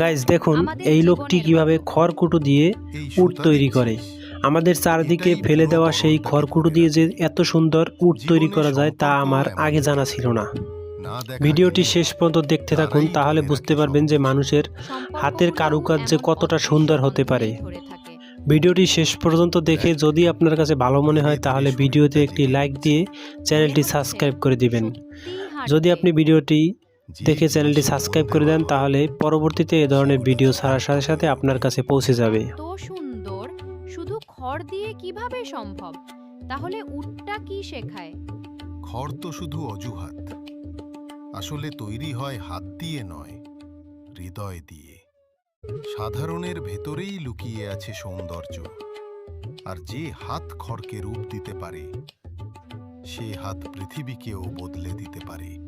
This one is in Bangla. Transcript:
গাইজ দেখুন এই লোকটি কীভাবে খড়কুটো দিয়ে উট তৈরি করে। আমাদের চারদিকে ফেলে দেওয়া সেই খড়কুটো দিয়ে যে এত সুন্দর উট তৈরি করা যায় তা আমার আগে জানা ছিল না। ভিডিওটি শেষ পর্যন্ত দেখতে থাকুন তাহলে বুঝতে পারবেন যে মানুষের হাতের কারুকাজ যে কতটা সুন্দর হতে পারে। ভিডিওটি শেষ পর্যন্ত দেখে যদি আপনার কাছে ভালো মনে হয় তাহলে ভিডিওতে একটি লাইক দিয়ে চ্যানেলটি সাবস্ক্রাইব করে দিবেন। যদি আপনি ভিডিওটি দেখে চ্যানেলটি সাবস্ক্রাইব করে দেন তাহলে পরবর্তীতে এ ধরনের ভিডিও ছাড়ার সাথে সাথে আপনার কাছে পৌঁছে যাবে। তো সুন্দর। শুধু খড় দিয়ে কীভাবে সম্ভব? তাহলে উটটা কি শেখায়? খড় তো শুধু অজুহাত। আসলে তৈরি হয় হাত দিয়ে নয় হৃদয় দিয়ে। সাধারণের ভেতরেই লুকিয়ে আছে সৌন্দর্য। আর যে হাত খড়কে রূপ দিতে পারে সে হাত পৃথিবীকেও বদলে দিতে পারে।